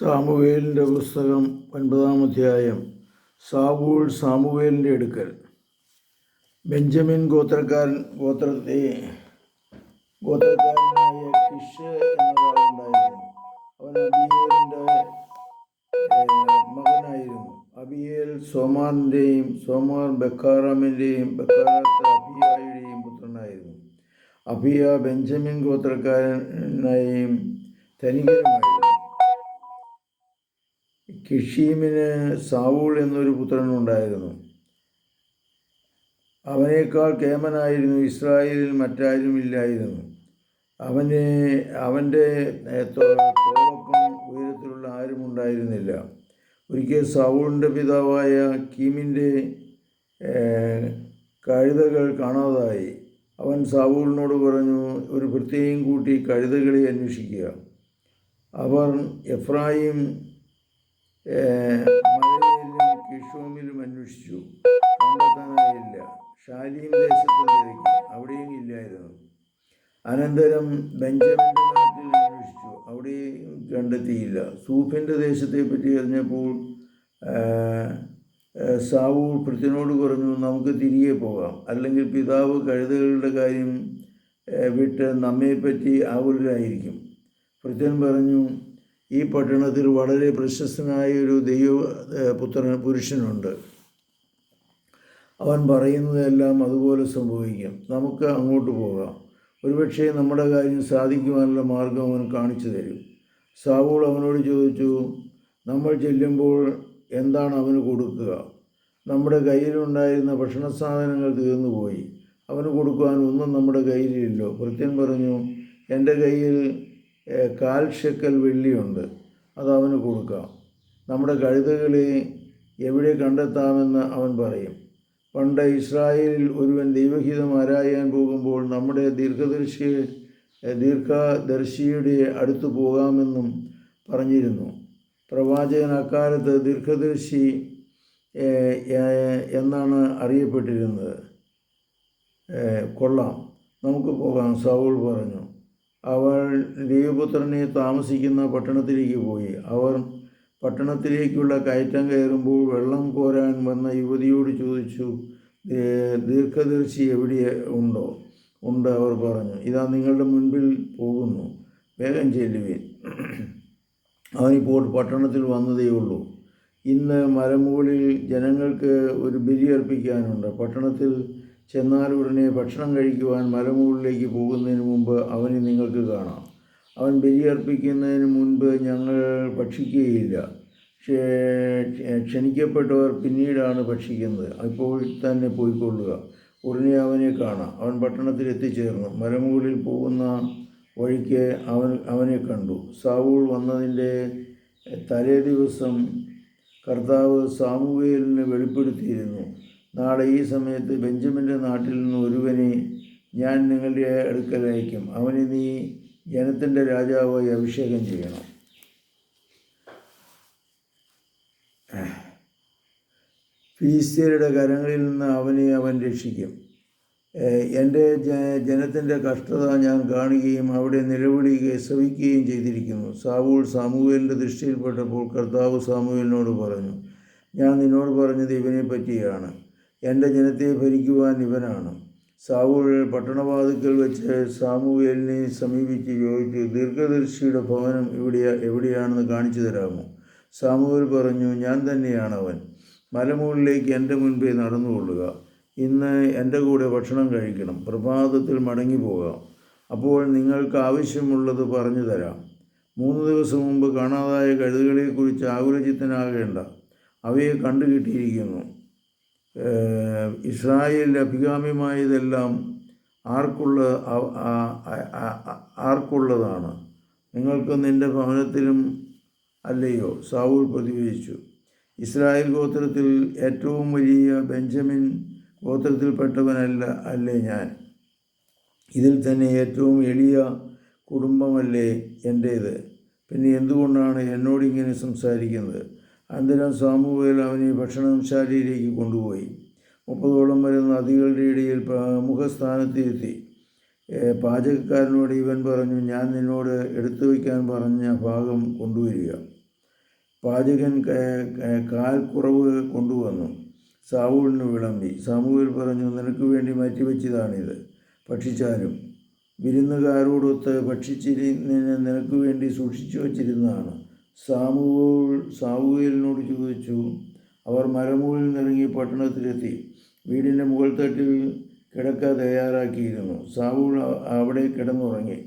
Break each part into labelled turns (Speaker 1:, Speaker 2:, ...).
Speaker 1: സാമുവേലിന്റെ പുസ്തകം ഒൻപതാം അധ്യായം സാവൂൾ സാമുവേലിന്റെ എടുക്കൽ. ബെഞ്ചമിൻ ഗോത്രക്കാരൻ ഗോത്രത്തെ ഗോത്രക്കാരനായ കിഷ് എന്നൊരാളുണ്ടായിരുന്നു. അവൻ മകനായിരുന്നു. അബിയേൽ സോമാറിന്റെയും സോമാർ ബക്കാറാമിന്റെയും അബിയായുടെയും പുത്രനായിരുന്നു. അബിയ ബെഞ്ചമിൻ ഗോത്രക്കാരനായും ധനികരുമായിരുന്നു കിഷീമിന് സാവൂൾ എന്നൊരു പുത്രനുണ്ടായിരുന്നു അവനേക്കാൾ കേമനായിരുന്നു. ഇസ്രായേലിൽ മറ്റാരും ഇല്ലായിരുന്നു. അവനെ അവന്റെ തോളൊപ്പം ഉയരത്തിലുള്ള ആരും ഉണ്ടായിരുന്നില്ല. ഒരിക്കൽ സാവൂളിന്റെ പിതാവായ കീമിന്റെ കഴുതകൾ കാണാതായി. അവൻ സാവൂളിനോട് പറഞ്ഞു ഒരു പ്രത്യേകം കൂട്ടി കഴുതകളെ അന്വേഷിക്കുക. അവർ എഫ്രായിം മലയിലും കിഷോമിലും അന്വേഷിച്ചു കണ്ടെത്താനായില്ല ഷാലീം ദേശത്തും അവിടെയും ഇല്ലായിരുന്നു. അനന്തരം ബെഞ്ചമിന്റെ നാട്ടിൽ അന്വേഷിച്ചു. അവിടെയും കണ്ടെത്തിയില്ല. സൂഫിന്റെ ദേശത്തെ പറ്റി അറിഞ്ഞപ്പോൾ സാവു പൃഥ്വിനോട് പറഞ്ഞു നമുക്ക് തിരികെ പോകാം. അല്ലെങ്കിൽ പിതാവ് കഴുതകളുടെ കാര്യം വിട്ട് നമ്മെപ്പറ്റി ആകുലരായിരിക്കും. പൃഥ്വൻ പറഞ്ഞു ഈ പട്ടണത്തിൽ വളരെ പ്രശസ്തനായ ഒരു ദൈവ പുത്രൻ പുരുഷനുണ്ട്. അവൻ പറയുന്നതെല്ലാം അതുപോലെ സംഭവിക്കും. നമുക്ക് അങ്ങോട്ട് പോകാം. ഒരുപക്ഷെ നമ്മുടെ കാര്യം സാധിക്കുവാനുള്ള മാർഗം അവൻ കാണിച്ചു തരും. സാവൂൾ അവനോട് ചോദിച്ചു നമ്മൾ ചെല്ലുമ്പോൾ എന്താണ് അവന് കൊടുക്കുക? നമ്മുടെ കയ്യിലുണ്ടായിരുന്ന ഭക്ഷണ സാധനങ്ങൾ തീർന്നുപോയി. അവന് കൊടുക്കുവാൻ ഒന്നും നമ്മുടെ കയ്യിലില്ലല്ലോ. ഭൃത്യൻ പറഞ്ഞു എന്റെ കയ്യിൽ കാൽ ഷെക്കൽ വെള്ളിയുണ്ട്. അത് അവന് കൊടുക്കാം. നമ്മുടെ കഴുതകളെ എവിടെ കണ്ടെത്താമെന്ന് അവൻ പറയും. പണ്ട് ഇസ്രായേലിൽ ഒരുവൻ ദൈവഹിതം ആരായാൻ പോകുമ്പോൾ നമ്മുടെ ദീർഘദർശി ദീർഘദർശിയുടെ അടുത്ത് പോകാമെന്നും പറഞ്ഞിരുന്നു. പ്രവാചകൻ അക്കാലത്ത് ദീർഘദർശി എന്നാണ് അറിയപ്പെട്ടിരുന്നത്. കൊള്ളാം. നമുക്ക് പോകാം. സൗൾ പറഞ്ഞു. അവൾ ദൈവപുത്രനെ താമസിക്കുന്ന പട്ടണത്തിലേക്ക് പോയി. അവർ പട്ടണത്തിലേക്കുള്ള കയറ്റം കയറുമ്പോൾ വെള്ളം കോരാൻ വന്ന യുവതിയോട് ചോദിച്ചു ദീർഘദർശി എവിടെ ഉണ്ടോ? ഉണ്ട് അവർ പറഞ്ഞു. ഇതാ നിങ്ങളുടെ മുൻപിൽ പോകുന്നു. വേഗം ചെല്ലുവേൻ. അവനിപ്പോൾ പട്ടണത്തിൽ വന്നതേ ഉള്ളൂ. ഇന്ന് മലമുകളിൽ ജനങ്ങൾക്ക് ഒരു ബലി അർപ്പിക്കാനുണ്ട്. പട്ടണത്തിൽ ചെന്നാലുടനെ ഭക്ഷണം കഴിക്കുവാൻ മലമുകളിലേക്ക് പോകുന്നതിന് മുമ്പ് അവനെ നിങ്ങൾക്ക് കാണാം. അവൻ ബലിയർപ്പിക്കുന്നതിന് മുൻപ് ഞങ്ങൾ ഭക്ഷിക്കുകയില്ല. ക്ഷണിക്കപ്പെട്ടവർ പിന്നീടാണ് ഭക്ഷിക്കുന്നത്. അപ്പോൾ തന്നെ പോയിക്കൊള്ളുക. ഉടനെ അവനെ കാണാം. അവൻ പട്ടണത്തിൽ എത്തിച്ചേർന്നു. മലമുകളിൽ പോകുന്ന വഴിക്ക് അവൻ അവനെ കണ്ടു. സാവൂൾ വന്നതിന്റെ തലേ ദിവസം കർത്താവ് സാമുവേലിന് വെളിപ്പെടുത്തിയിരുന്നു. നാളെ ഈ സമയത്ത് ബെഞ്ചമിന്റെ നാട്ടിൽ നിന്ന് ഒരുവനെ ഞാൻ നിങ്ങളുടെ അടുക്കൽ അയക്കും. അവനെ നീ ജനത്തിന്റെ രാജാവായി അഭിഷേകം ചെയ്യണം. ഫിലിസ്തീനയുടെ കരങ്ങളിൽ നിന്ന് അവനെ അവൻ രക്ഷിക്കും. എന്റെ ജനത്തിന്റെ കഷ്ടത ഞാൻ കാണുകയും അവിടെ നിലവിളിക്കുകയും ശ്രവിക്കുകയും ചെയ്തിരിക്കുന്നു. സാവൂൾ സാമൂഹലിന്റെ ദൃഷ്ടിയിൽപ്പെട്ടപ്പോൾ കർത്താവ് സാമൂഹലിനോട് പറഞ്ഞു ഞാൻ നിന്നോട് പറഞ്ഞത് ഇവനെ പറ്റിയാണ് എന്റെ ജനത്തെ ഭരിക്കുവാൻ ഇവനാണ്. സാവൂൾ പട്ടണവാതിക്കൽ വെച്ച് സാമുവേലിനെ സമീപിച്ച് ചോദിച്ചു ദീർഘദർശിയുടെ ഭവനം ഇവിടെ എവിടെയാണെന്ന് കാണിച്ചു തരാമോ? സാമുവേൽ പറഞ്ഞു ഞാൻ തന്നെയാണ് അവൻ. മലമുകളിലേക്ക് എന്റെ മുൻപേ നടന്നുകൊള്ളുക. ഇന്ന് എന്റെ കൂടെ ഭക്ഷണം കഴിക്കണം. പ്രഭാതത്തിൽ മടങ്ങി പോകാം അപ്പോൾ നിങ്ങൾക്ക് ആവശ്യമുള്ളത് പറഞ്ഞു തരാം. മൂന്ന് ദിവസം മുമ്പ് കാണാതായ കഴുതുകളെക്കുറിച്ച് ആകുലചിത്തനാകേണ്ട. അവയെ കണ്ടു ഇസ്രായേലിൽ അഭികാമ്യമായതെല്ലാം ആർക്കുള്ള ആർക്കുള്ളതാണ്? നിങ്ങൾക്ക് നിന്റെ ഭവനത്തിലും അല്ലയോ? സാവൂൾ പ്രതികരിച്ചു. ഇസ്രായേൽ ഗോത്രത്തിൽ ഏറ്റവും വലിയ ബെഞ്ചമിൻ ഗോത്രത്തിൽപ്പെട്ടവനല്ല അല്ലേ ഞാൻ? ഇതിൽ തന്നെ ഏറ്റവും എളിയ കുടുംബമല്ലേ എന്റേത്? പിന്നെ എന്തുകൊണ്ടാണ് എന്നോടിങ്ങനെ സംസാരിക്കുന്നത്? അനന്തരം സാമുവേൽ അവനെ ഭക്ഷണശാലയിലേക്ക് കൊണ്ടുപോയി. മുപ്പതോളം വരുന്ന നദികളുടെ ഇടയിൽ മുഖസ്ഥാനത്തിരുത്തി പാചകക്കാരനോട് ഇവൻ പറഞ്ഞു ഞാൻ നിന്നോട് എടുത്തു വയ്ക്കാൻ പറഞ്ഞ ഭാഗം കൊണ്ടുവരിക. പാചകൻ ക- ക- കാൽ കുറവ് കൊണ്ടുവന്നു. സാവൂളിന് വിളമ്പി. സാമൂഹ്യൽ പറഞ്ഞു നിനക്ക് വേണ്ടി മാറ്റിവെച്ചതാണിത് ഭക്ഷിച്ചാലും. വിരുന്നുകാരോടൊത്ത് ഭക്ഷിച്ചിരി നിനക്ക് വേണ്ടി സൂക്ഷിച്ചു വച്ചിരുന്നതാണ്. സാമുവേൽ സാമുവേലിനോട് ചോദിച്ചു അവർ മരമുകളിൽ നിന്നിറങ്ങി പട്ടണത്തിലെത്തി. വീടിന്റെ മുകൾ തട്ടിൽ കിടക്ക തയ്യാറാക്കിയിരുന്നു. സാവൂൾ അവിടെ കിടന്നുറങ്ങി.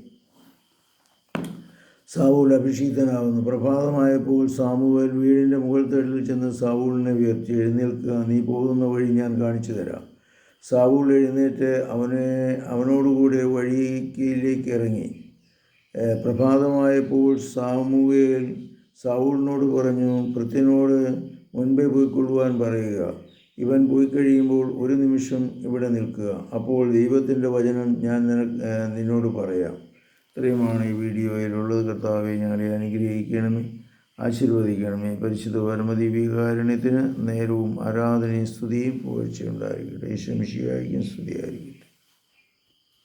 Speaker 1: സാവൂൾ അഭിഷിക്തനാകുന്നു പ്രഭാതമായപ്പോൾ സാമൂഹൻ വീടിന്റെ മുകൾ തട്ടിൽ ചെന്ന് സാവൂളിനെ ഉയർത്തി എഴുന്നേൽക്കുക. നീ പോകുന്ന വഴി ഞാൻ കാണിച്ചു തരാം. സാവൂൾ എഴുന്നേറ്റ് അവനെ അവനോടുകൂടെ വഴിയിലേക്ക് ഇറങ്ങി. പ്രഭാതമായപ്പോൾ സാമുവേൽ സാവൂളിനോട് പറഞ്ഞു പൃഥ്വിനോട് മുൻപേ പോയിക്കൊള്ളുവാൻ പറയുക. ഇവൻ പോയി കഴിയുമ്പോൾ ഒരു നിമിഷം ഇവിടെ നിൽക്കുക. അപ്പോൾ ദൈവത്തിന്റെ വചനം ഞാൻ നിനക്ക് നിന്നോട് പറയാം. ഇത്രയുമാണ് ഈ വീഡിയോയിലുള്ളത്. കർത്താവെ ഞങ്ങളെ അനുഗ്രഹിക്കണമേ ആശീർവദിക്കണമേ. പരിശുദ്ധ പരമദിവ്യകാരുണ്യത്തിന് നേരവും ആരാധനയും സ്തുതിയും പുകഴ്ചയുണ്ടായിരിക്കട്ടെ. ശംശിയായിരിക്കും സ്തുതിയായിരിക്കട്ടെ.